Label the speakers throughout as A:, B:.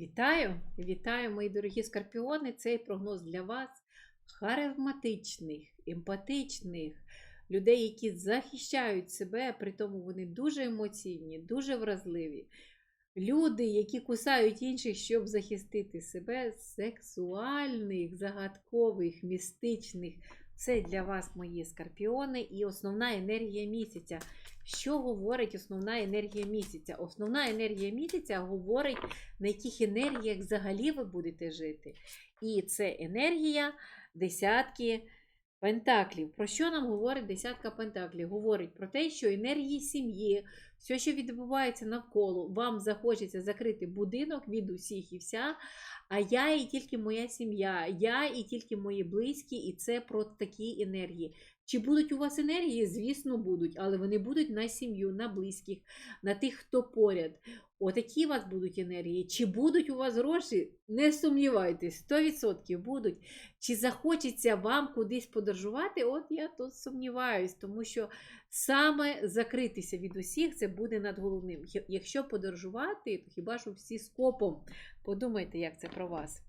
A: Вітаю! Вітаю, мої дорогі скорпіони! Цей прогноз для вас харизматичних, емпатичних людей, які захищають себе, при тому вони дуже емоційні, дуже вразливі. Люди, які кусають інших, щоб захистити себе, сексуальних, загадкових, містичних. Це для вас мої скорпіони і основна енергія місяця. Що говорить основна енергія місяця? Основна енергія місяця говорить, на яких енергіях взагалі ви будете жити. І це енергія десятки пентаклів. Про що нам говорить десятка пентаклів? Говорить про те, що енергії сім'ї, все, що відбувається навколо, вам захочеться закрити будинок від усіх і вся. А я і тільки моя сім'я, я і тільки мої близькі, і це про такі енергії. Чи будуть у вас енергії? Звісно, будуть, але вони будуть на сім'ю, на близьких, на тих, хто поряд. Отакі у вас будуть енергії. Чи будуть у вас гроші? Не сумнівайтесь, 100% будуть. Чи захочеться вам кудись подорожувати? От я тут сумніваюсь, тому що саме закритися від усіх це буде над головним. Якщо подорожувати, то хіба що всі скопом. Подумайте, як це про вас.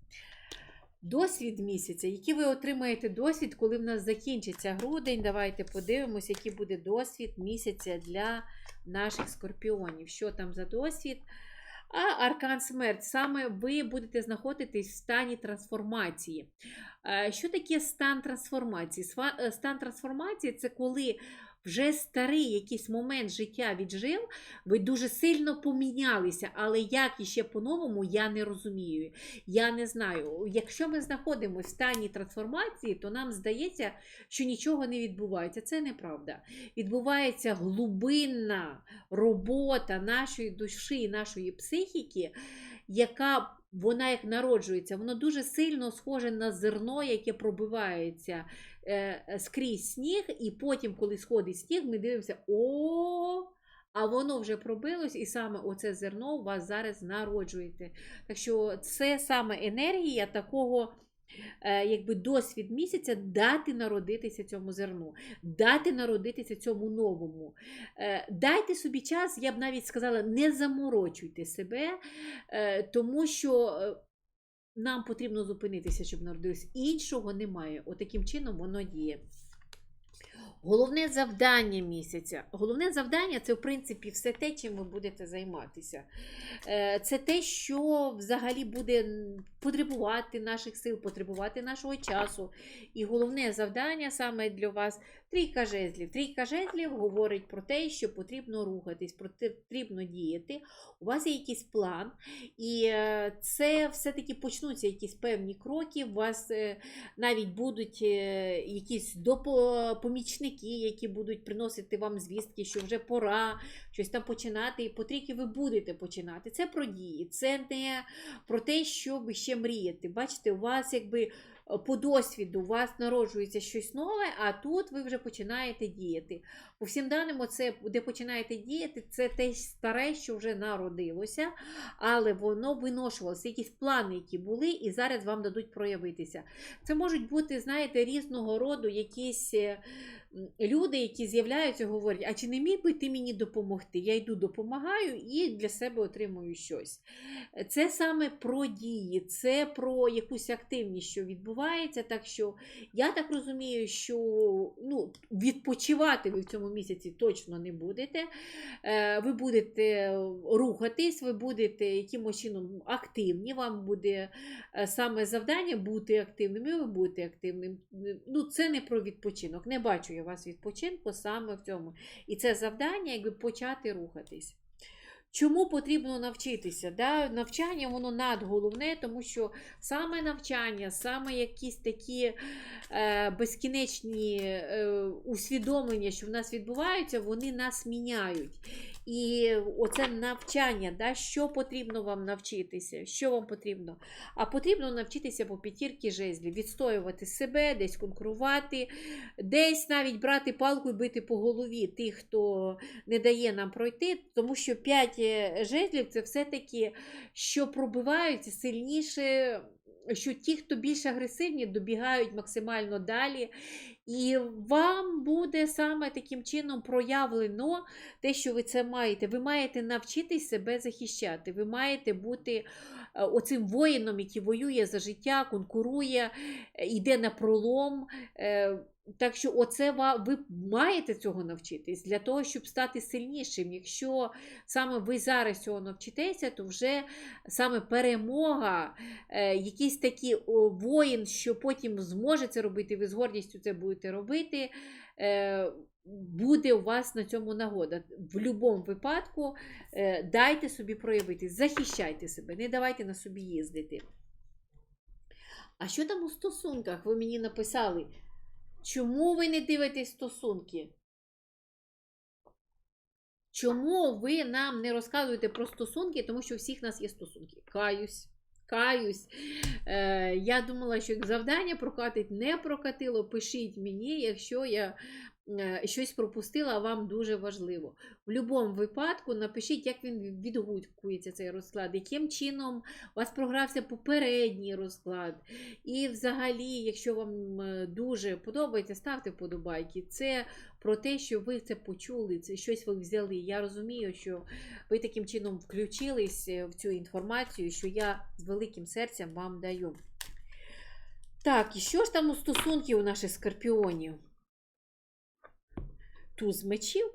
A: Досвід місяця, який ви отримаєте досвід, коли в нас закінчиться грудень. Давайте подивимось, який буде досвід місяця для наших скорпіонів. Що там за досвід? А аркан смерть. Саме ви будете знаходитись в стані трансформації. Е, Що таке стан трансформації? Е, Стан трансформації це коли вже старий якийсь момент життя віджив, ви дуже сильно помінялися, але як іще по-новому, я не розумію. Я не знаю. Якщо ми знаходимося в стані трансформації, то нам здається, що нічого не відбувається. Це неправда. Відбувається глибинна робота нашої душі, нашої психіки, яка вона як народжується, воно дуже сильно схоже на зерно, яке пробивається скрізь сніг, і потім, коли сходить сніг, ми дивимося, о, а воно вже пробилось, і саме оце зерно у вас зараз народжуєте. Так що це саме енергія такого. е, Якби досвід місяця дати народитися цьому зерну, дати народитися цьому новому. Е, Дайте собі час, я б навіть сказала, не заморочуйте себе, е, тому що е, нам потрібно зупинитися, щоб народилось. Іншого немає. Отаким чином воно діє. Головне завдання місяця. Головне завдання це, в принципі, все те, чим ви будете займатися. Е, Це те, що взагалі буде потребувати наших сил, потребувати нашого часу. І головне завдання саме для вас трійка жезлів. Трійка жезлів говорить про те, що потрібно рухатись, потрібно діяти. У вас є якийсь план, і е, це все-таки почнуться якісь певні кроки. У вас е, навіть будуть е, якісь допомічники, які будуть приносити вам звістки, що вже пора щось там починати, і потрійки ви будете починати. Це про дії, це не про те, щоб ще мріяти. Бачите, у вас якби по досвіду у вас народжується щось нове, а тут ви вже починаєте діяти. По всім даним, оце, де починаєте діяти, це те старе, що вже народилося, але воно виношувалося, якісь плани, які були, і зараз вам дадуть проявитися. Це можуть бути, знаєте, різного роду якісь е, люди, які з'являються, говорять, а чи не міг би ти мені допомогти? Я йду допомагаю і для себе отримую щось. Це саме про дії, це про якусь активність, що відбувається. Так що я так розумію, що ну, відпочивати ви в цьому місяці точно не будете. Е, Ви будете рухатись, ви будете якимось чином активні, вам буде е, саме завдання бути активним, і ви будете активним. Ну, це не про відпочинок. Не бачу я вас відпочинку саме в цьому. І це завдання, якби почати рухатись. Чому потрібно навчитися? Да? Навчання воно надголовне, тому що саме навчання, саме якісь такі е, безкінечні е, усвідомлення, що в нас відбуваються, вони нас міняють. І оце навчання, да, що потрібно вам навчитися, що вам потрібно? А потрібно навчитися по п'ятірки жезлів, відстоювати себе, десь конкурувати, десь навіть брати палку і бити по голові тих, хто не дає нам пройти, тому що п'ять е, жезлів це все-таки, що пробиваються сильніше, що ті, хто більш агресивні, добігають максимально далі. І вам буде саме таким чином проявлено те, що ви це маєте. Ви маєте навчитись себе захищати. Ви маєте бути оцим воїном, який воює за життя, конкурує, е, йде на пролом. Е, Так що, оце ви маєте цього навчитись для того, щоб стати сильнішим. Якщо саме ви зараз цього навчитеся, то вже саме перемога, е, якийсь такий воїн, що потім зможе це робити, ви з гордістю це будете робити. Буде у вас на цьому нагода. В будь-якому випадку е, дайте собі проявити, захищайте себе, не давайте на собі їздити. А що там у стосунках? Ви мені написали, чому ви не дивитесь стосунки? Чому ви нам не розказуєте про стосунки, тому що у всіх нас є стосунки? Каюсь. Каюсь. Е, я думала, що завдання прокатить, не прокатило. Пишіть мені, якщо я щось пропустила, а вам дуже важливо. В будь-якому випадку напишіть, як він відгукується цей розклад, яким чином у вас програвся попередній розклад. І взагалі, якщо вам е, дуже подобається, ставте вподобайки. Це про те, що ви це почули, це щось ви взяли. Я розумію, що ви таким чином включились е, в цю інформацію, що я з великим серцем вам даю. Так, і що ж там у стосунків у наших скорпіонів? Туз мечів.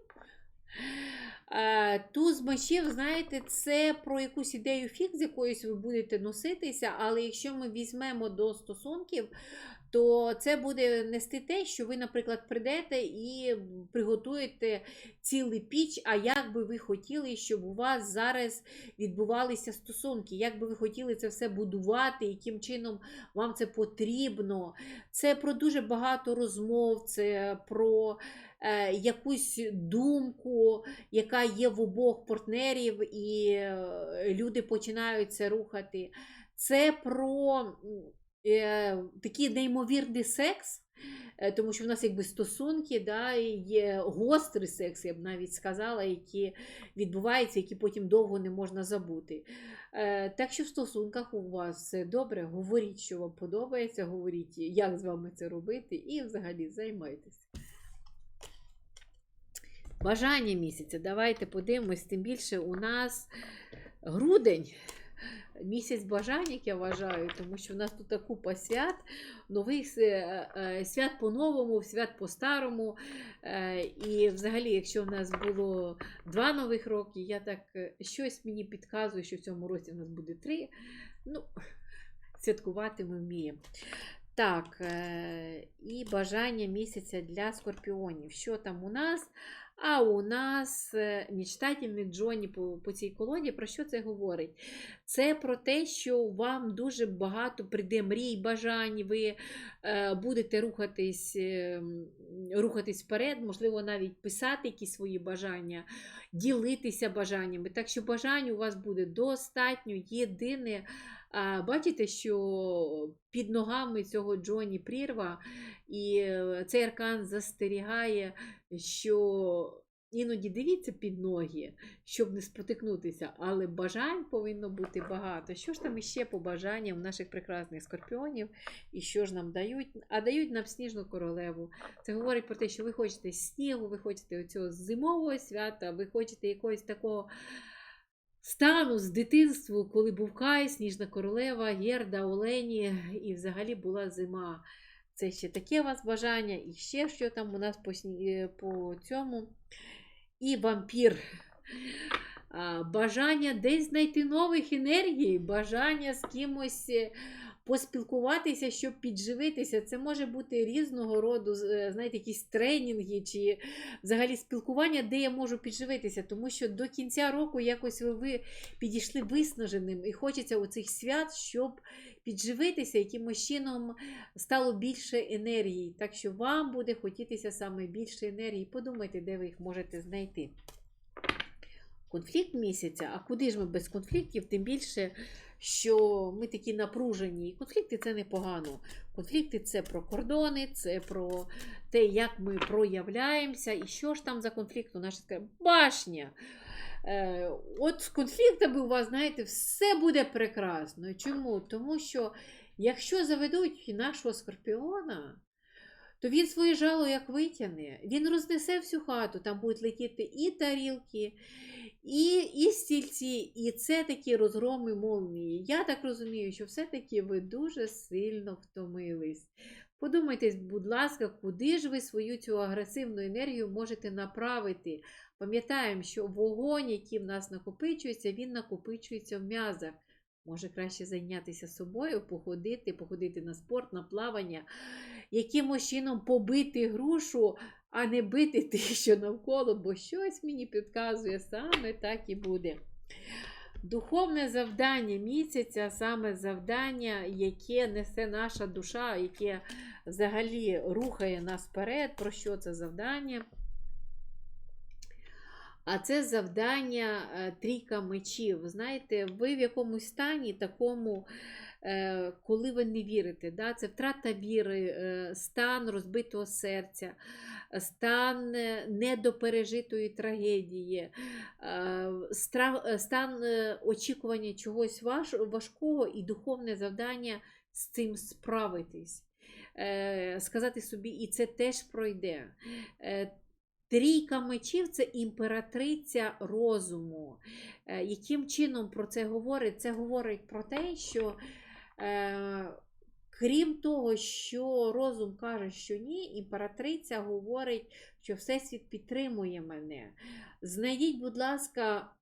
A: Туз мечів, знаєте, це про якусь ідею фікс, з якоюсь ви будете носитися, але якщо ми візьмемо до стосунків, то це буде нести те, що ви, наприклад, прийдете і приготуєте цілий піч, а як би ви хотіли, щоб у вас зараз відбувалися стосунки, як би ви хотіли це все будувати, яким чином вам це потрібно. Це про дуже багато розмов, це про якусь думку, яка є в обох партнерів, і е, люди починають це рухати. Це про е, такий неймовірний секс. е, Тому що в нас якби стосунки, да, є гострий секс, я б навіть сказала, які відбуваються, які потім довго не можна забути. Е, Так що в стосунках у вас все добре, говоріть, що вам подобається, говоріть, як з вами це робити, і взагалі займайтеся. Бажання місяця. Давайте подивимось, тим більше у нас грудень. Місяць бажань, як я вважаю, тому що в нас тут купа свят, нових е, е, свят по-новому, свят по-старому. Е, І взагалі, якщо в нас було два нових роки, я так щось мені підказує, що в цьому році в нас буде три. Ну, святкувати ми вміємо. Так, і бажання місяця для скорпіонів. Що там у нас? А у нас е, мечтательний Джоні по, по цій колоді. Про що це говорить? Це про те, що вам дуже багато прийде мрій, бажань, ви е, будете рухатись, е, рухатись вперед, можливо, навіть писати якісь свої бажання, ділитися бажаннями. Так що бажань у вас буде достатньо. Єдине, бачите, що під ногами цього Джоні прірва, і е, цей аркан застерігає, що іноді дивіться під ноги, щоб не спотикнутися, але бажань повинно бути багато. Що ж там іще по бажанням наших прекрасних скорпіонів, і що ж нам дають? А дають нам сніжну королеву. Це говорить про те, що ви хочете снігу, ви хочете цього зимового свята, ви хочете якогось такого. Стану з дитинству, коли був Кай, Сніжна королева, Герда, Олені, і взагалі була зима. Це ще таке у вас бажання, і ще що там у нас по, е, по цьому. І вампір. Бажання десь знайти нових енергій, бажання з кимось е, поспілкуватися, щоб підживитися. Це може бути різного роду, е, знаєте, якісь тренінги чи взагалі спілкування, де я можу підживитися. Тому що до кінця року якось ви, підійшли виснаженим і хочеться оцих свят, щоб підживитися, якимось чином стало більше енергії. Так що вам буде хотітися саме більше енергії. Подумайте, де ви їх можете знайти. Конфлікт місяця, а куди ж ми без конфліктів, тим більше, що ми такі напружені. І конфлікти це непогано. Конфлікти це про кордони, це про те, як ми проявляємося. І що ж там за конфлікт у нас така башня. Е, От з конфліктами у вас, знаєте, все буде прекрасно. Чому? Тому що якщо заведуть нашого скорпіона, то він своє жало як витягне, він рознесе всю хату, там будуть летіти і тарілки, і, і стільці, і це такі розгроми молнії. Я так розумію, що все-таки ви дуже сильно втомились. Подумайте, будь ласка, куди ж ви свою цю агресивну енергію можете направити? Пам'ятаємо, що вогонь, який в нас накопичується, він накопичується в м'язах. Може краще зайнятися собою, походити, походити на спорт, на плавання, якимось чином побити грушу, а не бити тих, що навколо, бо щось мені підказує, саме так і буде. Духовне завдання місяця, саме завдання, яке несе наша душа, яке взагалі рухає нас вперед. Про що це завдання? А це завдання е, трійка мечів. Знаєте, ви в якомусь стані такому, е, коли ви не вірите. Да? Це втрата віри, е, стан розбитого серця, стан недопережитої трагедії, стан очікування чогось важкого і духовне завдання з цим справитись. Сказати собі, і це теж пройде. Трійка мечів це імператриця розуму. Е, Яким чином про це говорить? Це говорить про те, що е, крім того, що розум каже, що ні, імператриця говорить, що Всесвіт підтримує мене. Знайдіть, будь ласка,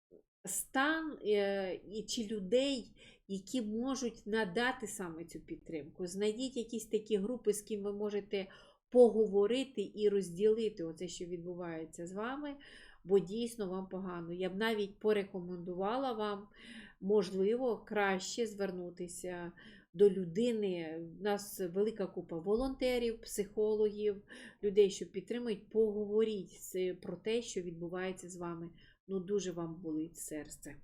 A: стан е, чи людей, які можуть надати саме цю підтримку. Знайдіть якісь такі групи, з ким ви можете поговорити і розділити оце, що відбувається з вами, бо дійсно вам погано. Я б навіть порекомендувала вам, можливо, краще звернутися до людини. У нас велика купа волонтерів, психологів, людей, що підтримують, поговоріть про те, що відбувається з вами. Ну, дуже вам болить серце.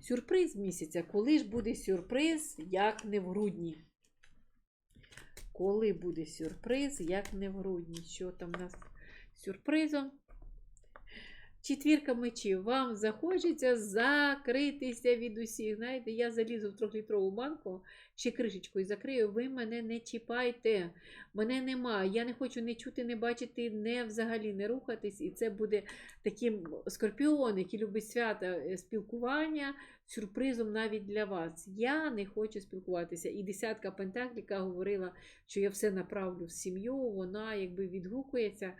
A: Сюрприз місяця. Коли ж буде сюрприз, як не в грудні? Коли буде сюрприз, як не в грудні? Що там у нас сюрпризом? Четвірка мечів. Вам захочеться закритися від усіх. Знаєте, я залізу в трьохлітрову банку, ще кришечкою закрию, ви мене не чіпайте. Мене нема. Я не хочу не чути, не бачити, не взагалі не рухатись. І це буде таким скорпіон, який любить свята е, спілкування, сюрпризом навіть для вас. Я не хочу спілкуватися. І десятка пентаклів, говорила, що я все направлю в сім'ю, вона якби відгукується.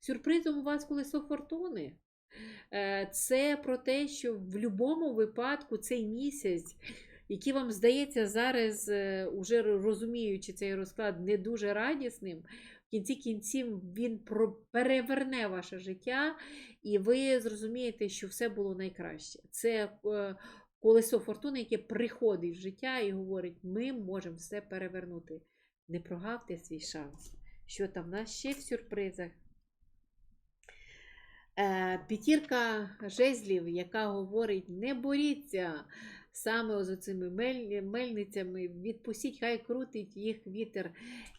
A: Сюрпризом у вас колесо фортуни. Е, Це про те, що в будь-якому випадку цей місяць, який вам здається зараз, е, уже розуміючи цей розклад, не дуже радісним, в кінці кінців він переверне ваше життя, і ви зрозумієте, що все було найкраще. Це е, колесо фортуни, яке приходить в життя і говорить: ми можемо все перевернути. Не прогавте свій шанс. Що там в нас ще в сюрпризах? Е, П'ятірка жезлів, яка говорить: не боріться саме з цими мельницями, відпустіть, хай крутить їх вітер.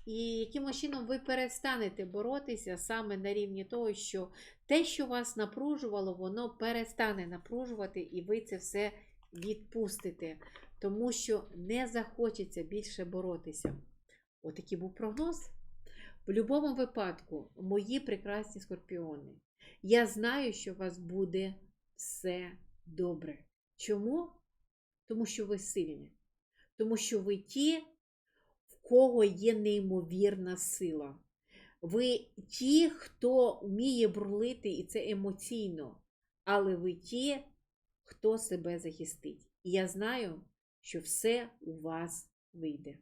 A: І якимось чином ви перестанете боротися саме на рівні того, що те, що вас напружувало, воно перестане напружувати, і ви це все відпустите, тому що не захочеться більше боротися. Отакий був прогноз. В будь-якому випадку, мої прекрасні скорпіони. Я знаю, що у вас буде все добре. Чому? Тому що ви сильні. Тому що ви ті, в кого є неймовірна сила. Ви ті, хто вміє бурлити, і це емоційно. Але ви ті, хто себе захистить. І я знаю, що все у вас вийде.